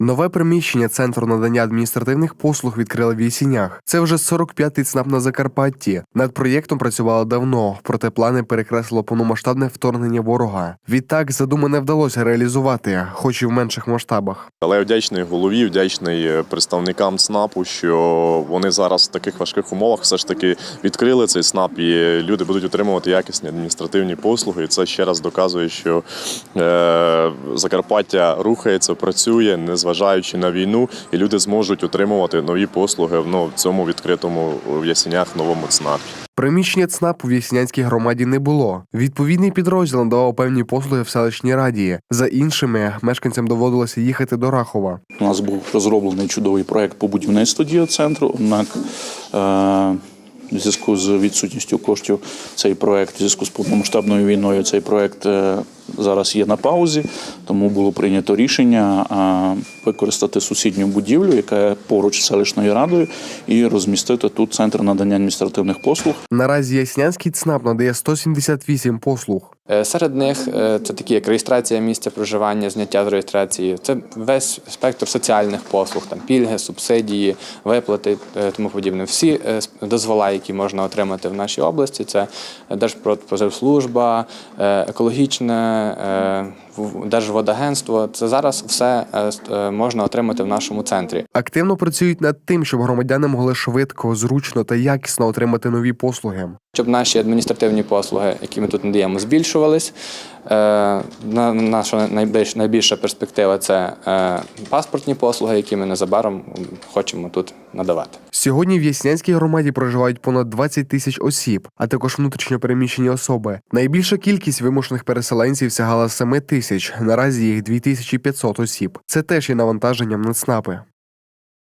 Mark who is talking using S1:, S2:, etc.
S1: Нове приміщення центру надання адміністративних послуг відкрили в Ясінях. Це вже 45-й ЦНАП на Закарпатті. Над проєктом працювали давно, проте плани перекреслило повномасштабне вторгнення ворога. Відтак задумане вдалося реалізувати, хоч і в менших масштабах.
S2: Але я вдячний голові, вдячний е, представникам ЦНАПу, що вони зараз в таких важких умовах все ж таки відкрили цей ЦНАП, і люди будуть отримувати якісні адміністративні послуги. І це ще раз доказує, що е, Закарпаття рухається, працює, незважаючи на війну, і люди зможуть отримувати нові послуги ну, в цьому відкритому в Ясінях новому ЦНАПі.
S1: Приміщення ЦНАПу в Ясінянській громаді не було. Відповідний підрозділ надавав певні послуги в селищній раді. За іншими мешканцям доводилося їхати до Рахова.
S3: У нас був розроблений чудовий проект по будівництву дієцентру, однак е, в зв'язку з відсутністю коштів цей проект, в зв'язку з повномасштабною війною, цей проект е, зараз є на паузі, тому було прийнято рішення е, використати сусідню будівлю, яка поруч з селищною радою, і розмістити тут центр надання адміністративних послуг.
S1: Наразі Яснянський ЦНАП надає 178 послуг.
S4: Е, Серед них е, це такі як реєстрація місця проживання, зняття з реєстрації, це весь спектр соціальних послуг, там пільги, субсидії, виплати, е, тому подібне. Всі дозвола, які можна отримати в нашій області, це Держпродпозивслужба, екологічне, Держводагентство. Це зараз все е, е, можна отримати в нашому центрі.
S1: Активно працюють над тим, щоб громадяни могли швидко, зручно та якісно отримати нові послуги.
S4: щоб наші адміністративні послуги, які ми тут надаємо, збільшувались. Е, на- Наша найбільш, найбільша перспектива це паспортні послуги, які ми незабаром хочемо тут надавати.
S1: Сьогодні в Яснянській громаді проживають понад 20 тисяч осіб, а також внутрішньо переміщені особи. Найбільша кількість вимушених переселенців сягала 7 тисяч. Наразі їх 2500 осіб. Це теж є навантаженням на ЦНАПи.